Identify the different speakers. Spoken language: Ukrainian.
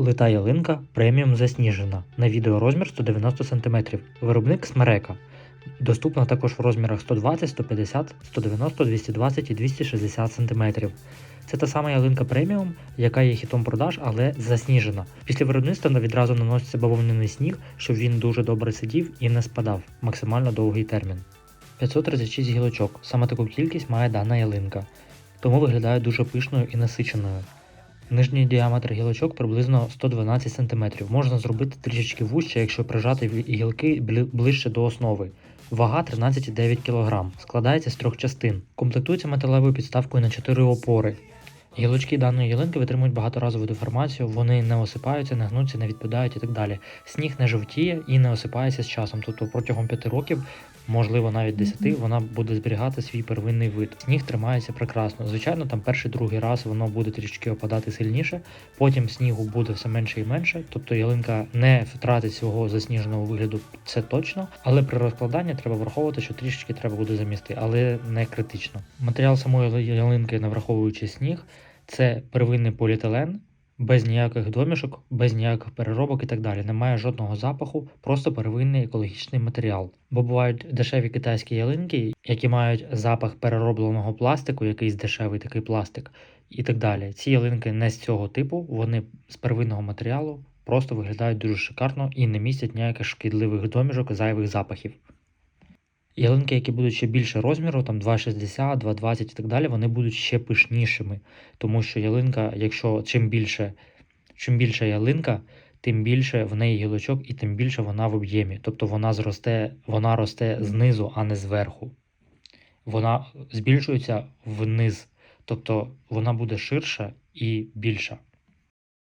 Speaker 1: Лита ялинка преміум засніжена на відео розмір 190 см. Виробник Смерека. Доступна також в розмірах 120, 150, 190, 220 і 260 см. Це та сама ялинка преміум, яка є хітом продаж, але засніжена. Після виробництва відразу наноситься бавовняний сніг, щоб він дуже добре сидів і не спадав максимально довгий термін. 536 гілочок. Саме таку кількість має дана ялинка, тому виглядає дуже пишною і насиченою. Нижній діаметр гілочок приблизно 112 см. Можна зробити трішечки вужче, якщо прижати гілки ближче до основи. Вага 13,9 кг. Складається з трьох частин. Комплектується металевою підставкою на 4 опори. Гілочки даної ялинки витримують багаторазову деформацію, вони не осипаються, не гнуться, не відпадають і так далі. Сніг не жовтіє і не осипається з часом. Тобто протягом 5 років, можливо навіть 10, вона буде зберігати свій первинний вид. Сніг тримається прекрасно. Звичайно, там перший другий раз воно буде трішки опадати сильніше, потім снігу буде все менше і менше. Тобто ялинка не втратить свого засніженого вигляду, це точно. Але при розкладанні треба враховувати, що трішечки треба буде замісти, але не критично. Матеріал самої ялинки, не враховуючи сніг, це первинний поліетилен, без ніяких домішок, без ніяких переробок і так далі. Немає жодного запаху, просто первинний екологічний матеріал. Бо бувають дешеві китайські ялинки, які мають запах переробленого пластику, якийсь дешевий такий пластик, і так далі. Ці ялинки не з цього типу, вони з первинного матеріалу просто виглядають дуже шикарно і не містять ніяких шкідливих домішок, зайвих запахів. Ялинки, які будуть ще більше розміру, там 2,60, 2,20 і так далі, вони будуть ще пишнішими. Тому що ялинка, якщо чим більше, чим більша ялинка, тим більше в неї гілочок і тим більше вона в об'ємі. Тобто вона зросте, вона росте знизу, а не зверху. Вона збільшується вниз. Тобто вона буде ширша і більша.